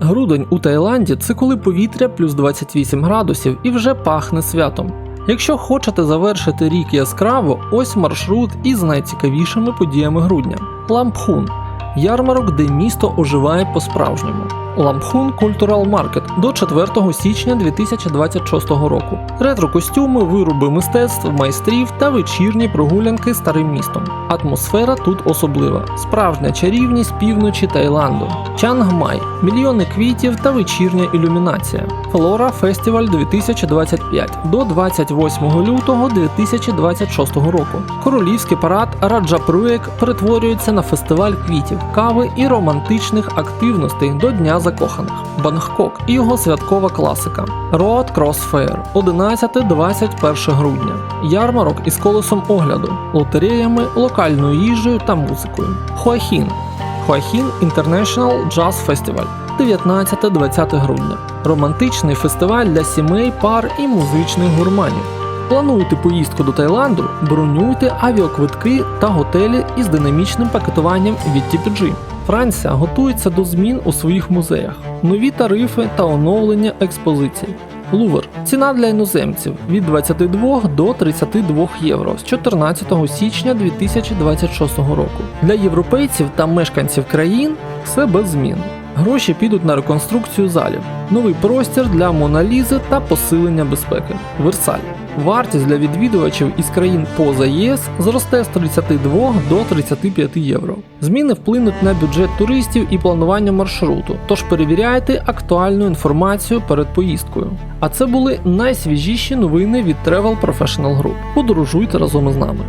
Грудень у Таїланді це коли повітря плюс 28 градусів і вже пахне святом. Якщо хочете завершити рік яскраво, ось маршрут із найцікавішими подіями грудня. Лампхун ярмарок, де місто оживає по-справжньому. Лампхун Cultural Market до 4 січня 2026 року. Ретро-костюми, вироби мистецтв, майстрів та вечірні прогулянки старим містом. Атмосфера тут особлива. Справжня чарівність півночі Таїланду. Чангмай мільйони квітів та вечірня ілюмінація. Флора Фестиваль 2025 до 28 лютого 2026 року. Королівський парад Раджапруєк перетворюється на фестиваль квітів, кави і романтичних активностей до Дня закоханих. Бангкок і його святкова класика. Road Cross Fair 11-21 грудня. Ярмарок із колесом огляду, лотереями, локальною їжею та музикою. Хуахін Хуахін International Jazz Festival 19-20 грудня. Романтичний фестиваль для сімей, пар і музичних гурманів. Плануєте поїздку до Таїланду? Бронюйте авіаквитки та готелі із динамічним пакетуванням від TPG. Франція готується до змін у своїх музеях, нові тарифи та оновлення експозицій. Лувр ціна для іноземців від 22 до 32 євро з 14 січня 2026 року. Для європейців та мешканців країн все без змін. Гроші підуть на реконструкцію залів, новий простір для Моналізи та посилення безпеки. Версаль. Вартість для відвідувачів із країн поза ЄС зросте з 32 до 35 євро. Зміни вплинуть на бюджет туристів і планування маршруту, тож перевіряйте актуальну інформацію перед поїздкою. А це були найсвіжіші новини від Travel Professional Group. Подорожуйте разом із нами.